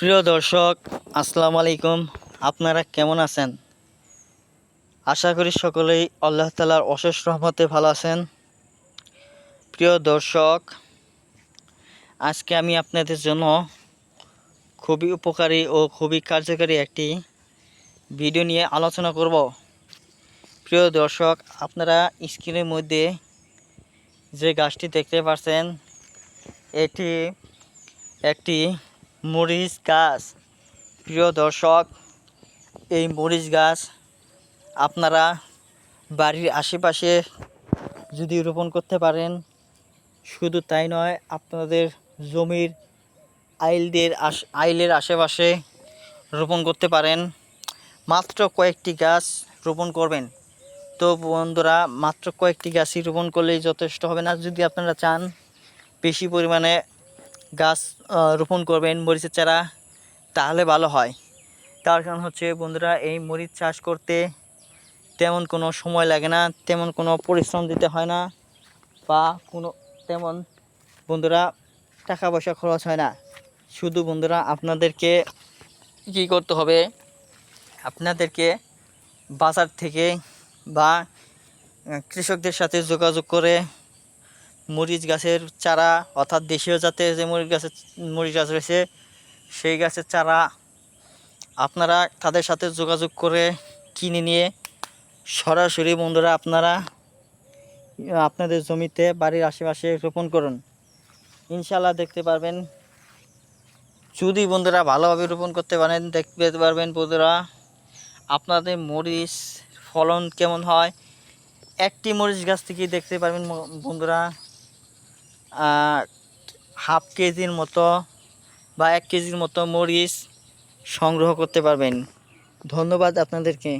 প্রিয় দর্শক, আসসালামু আলাইকুম। আপনারা কেমন আছেন? আশা করি সকলেই আল্লাহ তালার অশেষ রহমতে ভালো আছেন। প্রিয় দর্শক, আজকে আমি আপনাদের জন্য খুবই উপকারী ও খুবই কার্যকারী একটি ভিডিও নিয়ে আলোচনা করব। প্রিয় দর্শক, আপনারা স্ক্রিনের মধ্যে যে গাছটি দেখতে পাচ্ছেন, এটি একটি মরিচ গাছ। প্রিয় দর্শক, এই মরিচ গাছ আপনারা বাড়ির আশেপাশে যদি রোপণ করতে পারেন, শুধু তাই নয়, আপনাদের জমির আইলদের আইলের আশেপাশে রোপণ করতে পারেন। মাত্র কয়েকটি গাছ রোপণ করবেন। তো বন্ধুরা, মাত্র কয়েকটি গাছই রোপণ করলেই যথেষ্ট হবে না। যদি আপনারা চান, বেশি পরিমাণে গাছ রোপণ করবেন মরিচের চারা, তাহলে ভালো হয়। তার কারণ হচ্ছে, বন্ধুরা, এই মরিচ চাষ করতে তেমন কোনো সময় লাগে না, তেমন কোনো পরিশ্রম দিতে হয় না, বা কোনো তেমন, বন্ধুরা টাকা পয়সা খরচ হয় না। শুধু, বন্ধুরা, আপনাদেরকে কী করতে হবে? আপনাদেরকে বাজার থেকে বা কৃষকদের সাথে যোগাযোগ করে মরিচ গাছের চারা, অর্থাৎ দেশীয় জাতের যে মরিচ গাছের, মরিচ গাছ রয়েছে, সেই গাছের চারা আপনারা তাদের সাথে যোগাযোগ করে কিনে নিয়ে সরাসরি বন্ধুরা আপনারা আপনাদের জমিতে বাড়ির আশেপাশে রোপণ করুন। ইনশাল্লাহ দেখতে পারবেন। যদি বন্ধুরা ভালোভাবে রোপণ করতে পারেন, দেখতে পারবেন বন্ধুরা আপনাদের মরিচ ফলন কেমন হয়। একটি মরিচ গাছ থেকে দেখতে পারবেন বন্ধুরা। হাফ কেজির মতো বা এক কেজির মতো মরিচ সংগ্রহ করতে পারবেন। ধন্যবাদ আপনাদেরকে।